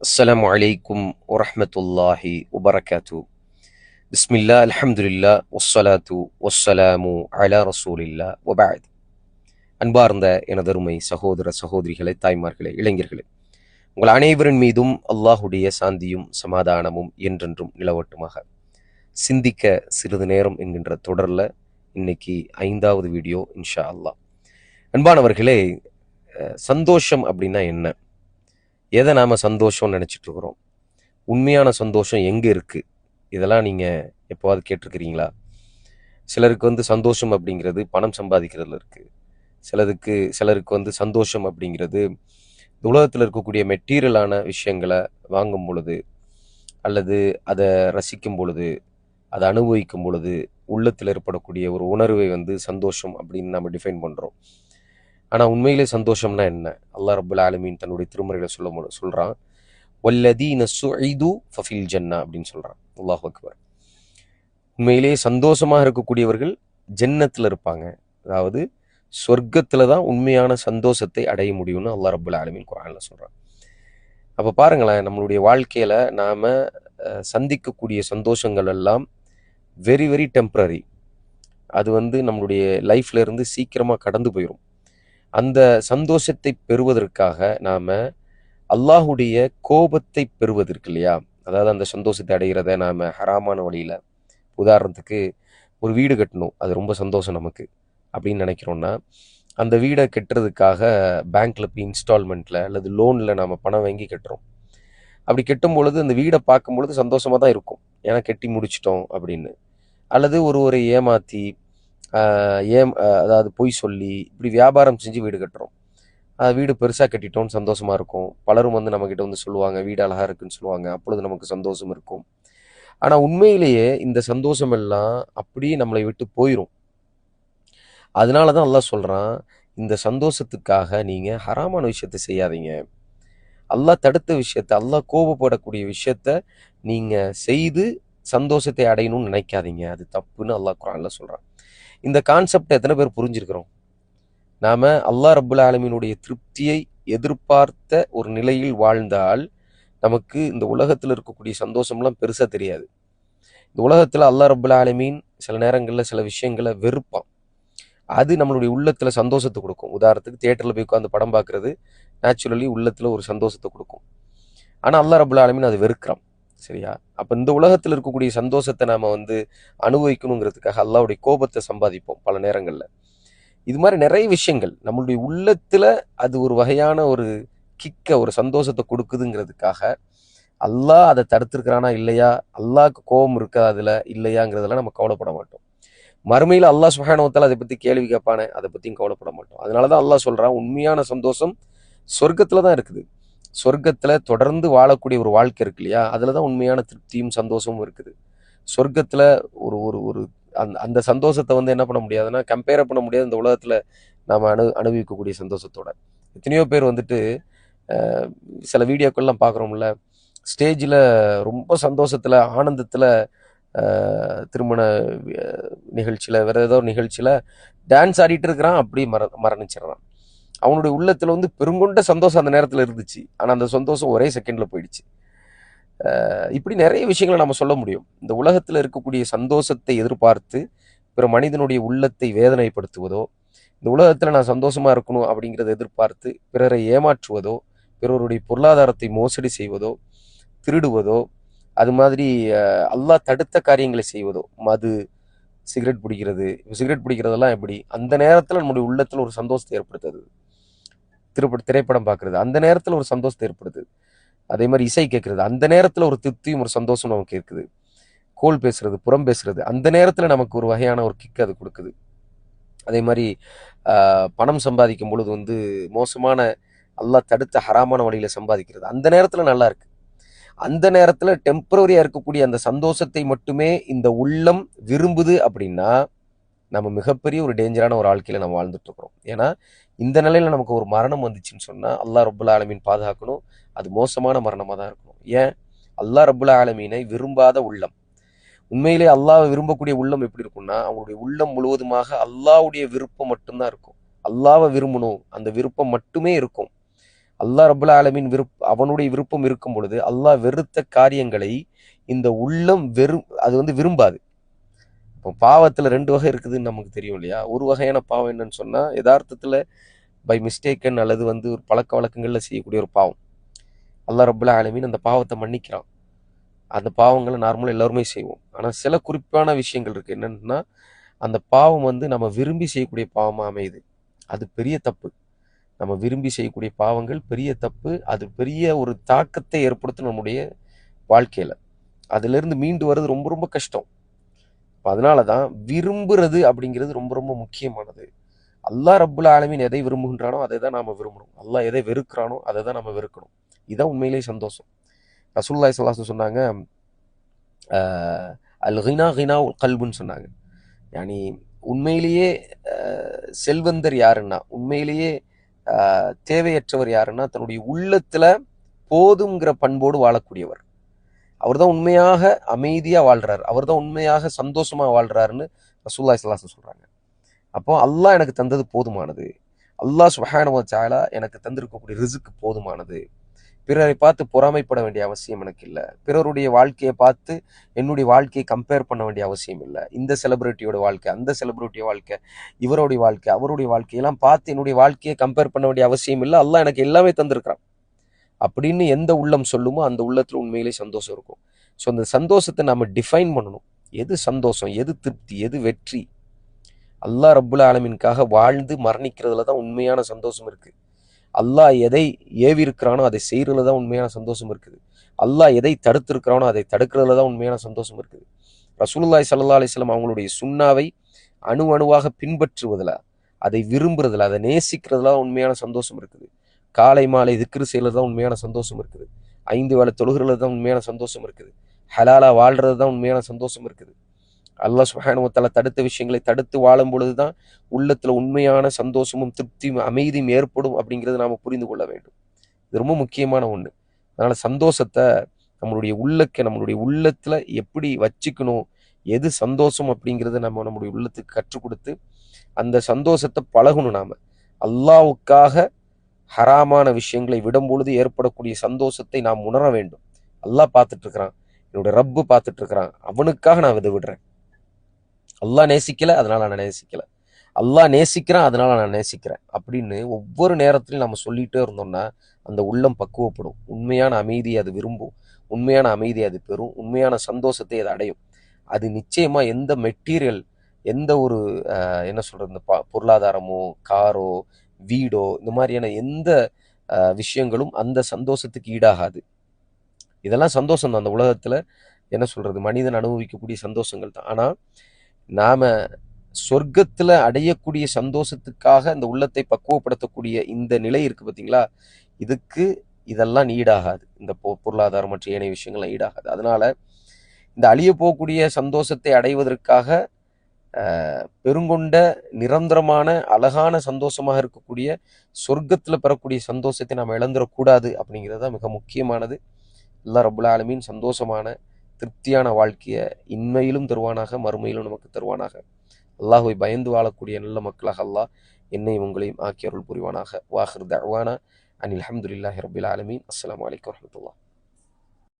السلام عليكم ورحمة الله وبركاته بسم الله الحمد لله والصلاة والسلام على رسول الله وبعد அன்பார்ந்த எனதருமை சகோதர சகோதரிகளே தாய்மார்களே இளைஞர்களே உங்கள் அனைவரின் மீதும் அல்லாஹுடைய சாந்தியும் சமாதானமும் என்றென்றும் நிலவட்டுமாக சிந்திக்க சிறிது நேரம் என்கின்ற தொடரில் இன்னைக்கு ஐந்தாவது வீடியோ இன்ஷா அல்லாஹ் அன்பானவர்களே அஹ், சந்தோஷம் அப்படின்னா என்ன எதை நாம் சந்தோஷம்னு நினச்சிட்ருக்குறோம்? உண்மையான சந்தோஷம் எங்கே இருக்குது இதெல்லாம் நீங்கள் எப்போவாது கேட்டிருக்கிறீங்களா? சிலருக்கு வந்து சந்தோஷம் அப்படிங்கிறது பணம் சம்பாதிக்கிறதுல இருக்குது சிலருக்கு சிலருக்கு வந்து சந்தோஷம் அப்படிங்கிறது உலகத்தில் இருக்கக்கூடிய மெட்டீரியலான விஷயங்களை வாங்கும் பொழுது அல்லது அதை ரசிக்கும் பொழுது அதை அனுபவிக்கும் பொழுது உள்ளத்தில் ஏற்படக்கூடிய ஒரு உணர்வை வந்து சந்தோஷம் அப்படின்னு நம்ம டிஃபைன் பண்ணுறோம் ஆனால் உண்மையிலே சந்தோஷம்னா என்ன? அல்லா ரபுல் ஆலமீன் தன்னுடைய திருமறையில் சொல்ல சொல்கிறான் சொல்றான். வல்லதீன சுஇது ஃபஃபில் ஜன்னா அப்படின்னு சொல்கிறான் அல்லாஹ் அக்பர். உண்மையிலே சந்தோஷமாக இருக்கக்கூடியவர்கள் ஜன்னத்தில் இருப்பாங்க. அதாவது சொர்க்கத்தில் தான் உண்மையான சந்தோஷத்தை அடைய முடியும்னு அல்லா ரபுல் ஆலமீன் குரானில் சொல்கிறான் அப்போ பாருங்களேன் நம்மளுடைய வாழ்க்கையில் நாம் சந்திக்கக்கூடிய சந்தோஷங்கள் எல்லாம் வெரி வெரி டெம்ப்ரரி அது வந்து நம்மளுடைய லைஃப்ல இருந்து கடந்து போயிடும் அந்த சந்தோஷத்தை பெறுவதற்காக நாம் அல்லாஹுடைய கோபத்தை பெறுவதற்கு இல்லையா? அதாவது அந்த சந்தோஷத்தை அடைகிறத நாம ஹராமான வழியில் உதாரணத்துக்கு ஒரு வீடு கட்டணும் அது ரொம்ப சந்தோஷம் நமக்கு அப்படின்னு நினைக்கிறோன்னா அந்த வீடை கட்டுறதுக்காக பேங்க்கில் போய் இன்ஸ்டால்மெண்ட்டில் அல்லது லோனில் நம்ம பணம் வாங்கி கட்டுறோம். அப்படி கட்டும் பொழுது அந்த வீடை பார்க்கும் பொழுது சந்தோஷமாக தான் இருக்கும். ஏன்னா கட்டி முடிச்சிட்டோம் அப்படின்னு. அல்லது ஒருவரை ஏமாற்றி ஏம் அதாவது பொய் சொல்லி இப்படி வியாபாரம் செஞ்சு வீடு கட்டுறோம். வீடு பெருசாக கட்டிட்டோம்னு சந்தோஷமாக இருக்கும். பலரும் வந்து நம்மக்கிட்ட வந்து சொல்லுவாங்க வீடு அழகாக இருக்குன்னு சொல்லுவாங்க. அப்பொழுது நமக்கு சந்தோஷம் இருக்கும். ஆனால் உண்மையிலேயே இந்த சந்தோஷம் எல்லாம் அப்படியே நம்மளை விட்டு போயிடும் அதனால தான் அல்லாஹ் சொல்கிறான் இந்த சந்தோஷத்துக்காக நீங்கள் ஹராமான விஷயத்தை செய்யாதீங்க. அல்லாஹ் தடுத்த விஷயத்த அல்லாஹ் கோபப்படக்கூடிய விஷயத்த நீங்கள் செய்து சந்தோஷத்தை அடையணும்னு நினைக்காதீங்க. அது தப்புன்னு அல்லாஹ் குரான்ல சொல்கிறான் இந்த கான்செப்ட் எத்தனை பேர் புரிஞ்சிருக்கிறோம்? நாம் அல்லாஹ் ரபுல் ஆலமீனுடைய திருப்தியை எதிர்பார்த்த ஒரு நிலையில் வாழ்ந்தால் நமக்கு இந்த உலகத்தில் இருக்கக்கூடிய சந்தோஷம்லாம் பெருசாக தெரியாது. இந்த உலகத்தில் அல்லா ரபுல் ஆலமீன் சில நேரங்களில் சில விஷயங்களை வெறுப்பான். அது நம்மளுடைய உள்ளத்தில் சந்தோஷத்தை கொடுக்கும். உதாரணத்துக்கு தேட்டரில் போய் உட்காந்து படம் பார்க்குறது நேச்சுரலி உள்ளத்தில் ஒரு சந்தோஷத்தை கொடுக்கும். ஆனால் அல்லா ரபுல் ஆலமீன் அது வெறுக்கிறான். சரியா? அப்போ இந்த உலகத்தில் இருக்கக்கூடிய சந்தோஷத்தை நாம் வந்து அனுபவிக்கணுங்கிறதுக்காக அல்லாவுடைய கோபத்தை சம்பாதிப்போம் பல நேரங்களில். இது மாதிரி நிறைய விஷயங்கள் நம்மளுடைய உள்ளத்தில் அது ஒரு வகையான ஒரு கிக்க ஒரு சந்தோஷத்தை கொடுக்குதுங்கிறதுக்காக அல்லாஹ் அதை தடுத்துருக்கிறானா இல்லையா? அல்லாஹ்க்கு கோபம் இருக்கா அதில்? இல்லையாங்கிறதெல்லாம் நம்ம கவலைப்பட மாட்டோம். மறுமையில் அல்லாஹ் சுகானவத்தால் அதை பற்றி கேள்வி கேட்பானே அதை பற்றியும் கவலைப்பட மாட்டோம். அதனால தான் அல்லாஹ் சொல்கிறான் உண்மையான சந்தோஷம் சொர்க்கத்தில் தான் இருக்குது. சொர்க்கத்தில் தொடர்ந்து வாழக்கூடிய ஒரு வாழ்க்கை இருக்கு இல்லையா? அதில் தான் உண்மையான திருப்தியும் சந்தோஷமும் இருக்குது. சொர்க்கத்தில் ஒரு ஒரு ஒரு அந்த அந்த சந்தோஷத்தை வந்து என்ன பண்ண முடியாதுன்னா கம்பேர் பண்ண முடியாது. இந்த உலகத்தில் நாம் அனு அனுபவிக்கக்கூடிய சந்தோஷத்தோட. எத்தனையோ பேர் வந்துட்டு சில வீடியோக்கள்லாம் பார்க்குறோம்ல. ஸ்டேஜில் ரொம்ப சந்தோஷத்தில் ஆனந்தத்தில் திருமண நிகழ்ச்சியில் வேறு ஏதோ நிகழ்ச்சியில் டான்ஸ் ஆடிட்டு இருக்கிறான் அப்படி மர மரணிச்சிடுறான். அவனுடைய உள்ளத்தில் வந்து பெருங்கொண்ட சந்தோஷம் அந்த நேரத்தில் இருந்துச்சு. ஆனால் அந்த சந்தோஷம் ஒரே செகண்டில் போயிடுச்சு. இப்படி நிறைய விஷயங்களை நம்ம சொல்ல முடியும். இந்த உலகத்தில் இருக்கக்கூடிய சந்தோஷத்தை எதிர்பார்த்து பிற மனிதனுடைய உள்ளத்தை வேதனைப்படுத்துவதோ இந்த உலகத்தில் நான் சந்தோஷமாக இருக்கணும் அப்படிங்கிறத எதிர்பார்த்து பிறரை ஏமாற்றுவதோ பிறருடைய பொருளாதாரத்தை மோசடி செய்வதோ திருடுவதோ அது மாதிரி அஹ், அல்லாஹ் தடுத்த காரியங்களை செய்வதோ மது சிகரெட் பிடிக்கிறது சிகரெட் பிடிக்கிறதெல்லாம் எப்படி? அந்த நேரத்தில் நம்முடைய உள்ளத்தில் ஒரு சந்தோஷத்தை ஏற்படுத்துது. திரைப்பட திரைப்படம் பார்க்குறது. அந்த நேரத்தில் ஒரு சந்தோஷத்தை ஏற்படுது அதே மாதிரி இசை கேட்குறது. அந்த நேரத்தில் ஒரு திருப்தியும் ஒரு சந்தோஷம் நமக்கு இருக்குது. கோல் பேசுறது புறம் பேசுறது அந்த நேரத்தில் நமக்கு ஒரு வகையான ஒரு கிக் அது கொடுக்குது. அதே மாதிரி பணம் சம்பாதிக்கும் பொழுது வந்து மோசமான எல்லாம் தடுத்த ஹராமான வழியில் சம்பாதிக்கிறது. அந்த நேரத்தில் நல்லா இருக்கு. அந்த நேரத்தில் டெம்பரரியா இருக்கக்கூடிய அந்த சந்தோஷத்தை மட்டுமே இந்த உள்ளம் விரும்புது அப்படின்னா நம்ம மிகப்பெரிய ஒரு டேஞ்சரான ஒரு வாழ்க்கையில் நம்ம வாழ்ந்துட்டுருக்குறோம். ஏன்னா இந்த நிலையில் நமக்கு ஒரு மரணம் வந்துச்சுன்னு சொன்னால் அல்லாஹ் ரப்புல் ஆலமீன் பாதுகாக்கணும். அது மோசமான மரணமாக தான் இருக்கணும். ஏன்? அல்லாஹ் ரப்புல் ஆலமீனை விரும்பாத உள்ளம். உண்மையிலே அல்லாஹ் விரும்பக்கூடிய உள்ளம் எப்படி இருக்கும்னா அவங்களுடைய உள்ளம் முழுவதுமாக அல்லாஹ்வுடைய விருப்பம் மட்டும்தான் இருக்கும். அல்லாவை விரும்பணும். அந்த விருப்பம் மட்டுமே இருக்கும். அல்லாஹ் ரபுல் ஆலமின் விருப்ப அவனுடைய விருப்பம் இருக்கும் பொழுது அல்லாஹ் வெறுத்த காரியங்களை இந்த உள்ளம் வெறும் அது வந்து விரும்பாது. இப்போ பாவத்தில் ரெண்டு வகை இருக்குதுன்னு நமக்கு தெரியும் இல்லையா? ஒரு வகையான பாவம் என்னன்னு சொன்னால் யதார்த்தத்தில் பை மிஸ்டேக்கன் அல்லது வந்து ஒரு பழக்க வழக்கங்களில் செய்யக்கூடிய ஒரு பாவம். அல்லா ரபுல்லா ஆலமீன் அந்த பாவத்தை மன்னிக்கிறான். அந்த பாவங்களை நார்மலாக எல்லாருமே செய்வோம். ஆனால் சில குறிப்பான விஷயங்கள் இருக்குது என்னென்னா அந்த பாவம் வந்து நம்ம விரும்பி செய்யக்கூடிய பாவமாக அமையுது. அது பெரிய தப்பு. நம்ம விரும்பி செய்யக்கூடிய பாவங்கள் பெரிய தப்பு. அது பெரிய ஒரு தாக்கத்தை ஏற்படுத்தும் நம்முடைய வாழ்க்கையில். அதுலேருந்து மீண்டு வர்றது ரொம்ப ரொம்ப கஷ்டம். இப்போ அதனால தான் விரும்புறது அப்படிங்கிறது ரொம்ப ரொம்ப முக்கியமானது. அல்லாஹ் ரப்புல் ஆலமின் எதை விரும்புகின்றானோ அதை தான் நாம் விரும்பணும். அல்லாஹ் எதை வெறுக்கிறானோ அதை தான் நம்ம வெறுக்கணும். இதுதான் உண்மையிலேயே சந்தோஷம். ரசூல்லாய் சல்லாஸ் சொன்னாங்க அல் ஹினா ஹினா கல்புன்னு சொன்னாங்க. யானி உண்மையிலேயே செல்வந்தர் யாருன்னா உண்மையிலேயே தேவையற்றவர் யாருன்னா தன்னுடைய உள்ளத்தில் போதுங்கிற பண்போடு வாழக்கூடியவர். அவர் தான் உண்மையாக அமைதியாக வாழ்கிறார் அவர் தான் உண்மையாக சந்தோஷமாக வாழ்கிறாருன்னு ரசூல்லா இஸ்லாஸ் சொல்கிறாங்க அப்போ அல்லாஹ் எனக்கு தந்தது போதுமானது. அல்லாஹ் சுஹானுவ சாலா எனக்கு தந்திருக்கக்கூடிய ரிசுக்கு போதுமானது. பிறரை பார்த்து பொறாமைப்பட வேண்டிய அவசியம் எனக்கு இல்லை. பிறருடைய வாழ்க்கையை பார்த்து என்னுடைய வாழ்க்கையை கம்பேர் பண்ண வேண்டிய அவசியம் இல்லை. இந்த செலிபிரிட்டியோட வாழ்க்கை அந்த செலிபிரிட்டியோட வாழ்க்கை இவருடைய வாழ்க்கை அவருடைய வாழ்க்கையெல்லாம் பார்த்து என்னுடைய வாழ்க்கையை கம்பேர் பண்ண வேண்டிய அவசியம் இல்லை. அல்லாஹ் எனக்கு எல்லாமே தந்திருக்கிறான். அப்படின்னு எந்த உள்ளம் சொல்லுமோ அந்த உள்ளத்தில் உண்மையிலே சந்தோஷம் இருக்கும். ஸோ அந்த சந்தோஷத்தை நம்ம டிஃபைன் பண்ணணும். எது சந்தோஷம்? எது திருப்தி? எது வெற்றி? அல்லாஹ் ரப்புல் ஆலமின்காக வாழ்ந்து மரணிக்கிறதுல தான் உண்மையான சந்தோஷம் இருக்குது அல்லாஹ் எதை ஏவி இருக்கிறானோ அதை செய்கிறதுல தான் உண்மையான சந்தோஷம் இருக்குது. அல்லாஹ் எதை தடுத்திருக்கிறானோ அதை தடுக்கிறதுல தான் உண்மையான சந்தோஷம் இருக்குது. ரசூலுல்லாய் சல்லா அலிஸ்லாம் அவங்களுடைய சுண்ணாவை அணு அணுவாக பின்பற்றுவதில் அதை விரும்புறதுல அதை நேசிக்கிறதுல தான் உண்மையான சந்தோஷம் இருக்குது. காலை மாலை திக்ரு செய்யறது தான் உண்மையான சந்தோஷம் இருக்குது. ஐந்து வேலை தொழுகிறது தான் உண்மையான சந்தோஷம் இருக்குது. ஹலாலா வாழ்றது தான் உண்மையான சந்தோஷம் இருக்குது. அல்லாஹ் சுஹானுவத்தால தடுத்த விஷயங்களை தடுத்து வாழும் பொழுது தான் உள்ளத்துல உண்மையான சந்தோஷமும் திருப்தியும் அமைதியும் ஏற்படும் அப்படிங்கிறத நாம புரிந்து கொள்ள வேண்டும். இது ரொம்ப முக்கியமான ஒண்ணு. அதனால சந்தோஷத்தை நம்மளுடைய உள்ளக்கு நம்மளுடைய உள்ளத்துல எப்படி வச்சுக்கணும் எது சந்தோஷம் அப்படிங்கிறத நம்ம நம்மளுடைய உள்ளத்துக்கு கற்றுக் கொடுத்து அந்த சந்தோஷத்தை பழகணும் நாம. அல்லாவுக்காக ஹராமான விஷயங்களை விடும் பொழுது ஏற்படக்கூடிய சந்தோஷத்தை நாம் உணர வேண்டும். அல்லாஹ் பார்த்துட்டு இருக்கிறான் என்னுடைய ரப்பு பார்த்துட்டு இருக்கிறான் அவனுக்காக நான் விதை விடுறேன். அல்லாஹ் நேசிக்கல அதனால நான் நேசிக்கல. அல்லாஹ் நேசிக்கிறான் அதனால நான் நேசிக்கிறேன். அப்படின்னு ஒவ்வொரு நேரத்திலையும் நம்ம சொல்லிட்டே இருந்தோம்னா அந்த உள்ளம் பக்குவப்படும். உண்மையான அமைதியை அது விரும்பும். உண்மையான அமைதியை அது பெறும். உண்மையான சந்தோஷத்தை அது அடையும். அது நிச்சயமா எந்த மெட்டீரியல் எந்த ஒரு என்ன சொல்றது இந்த பொருளாதாரமோ காரோ வீடோ இந்த மாதிரியான எந்த விஷயங்களும் அந்த சந்தோஷத்துக்கு ஈடாகாது. இதெல்லாம் சந்தோஷம் தான் அந்த உலகத்தில் என்ன சொல்கிறது மனிதன் அனுபவிக்கக்கூடிய சந்தோஷங்கள் தான். ஆனால் நாம் சொர்க்கத்தில் அடையக்கூடிய சந்தோஷத்துக்காக இந்த உள்ளத்தை பக்குவப்படுத்தக்கூடிய இந்த நிலை இருக்குது பார்த்தீங்களா இதுக்கு இதெல்லாம் ஈடாகாது. இந்த பொருளாதாரம் மற்றும் ஏனைய விஷயங்கள்லாம் ஈடாகாது. அதனால் இந்த அழிய போகக்கூடிய சந்தோஷத்தை அடைவதற்காக பெருங்கொண்ட நிரந்தரமான அழகான சந்தோஷமாக இருக்கக்கூடிய சொர்க்கத்தில் பெறக்கூடிய சந்தோஷத்தை நாம் இழந்துடக்கூடாது அப்படிங்கிறது தான் மிக முக்கியமானது. எல்லா ரபுல் ஆலமீன் சந்தோஷமான திருப்தியான வாழ்க்கையை இன்மையிலும் தருவானாக மறுமையிலும் நமக்கு தருவானாக. அல்லாஹுவை பயந்து வாழக்கூடிய நல்ல மக்களாக அல்லாஹ் என்னையும் உங்களையும் ஆக்கி அருள் புரிவானாக. வாஹிர் தவானா அனில் அஹமதுல்லாஹி ரபுல் ஆலமீன். அஸ்லாம் வலைக்கம் வரமத்துல்லா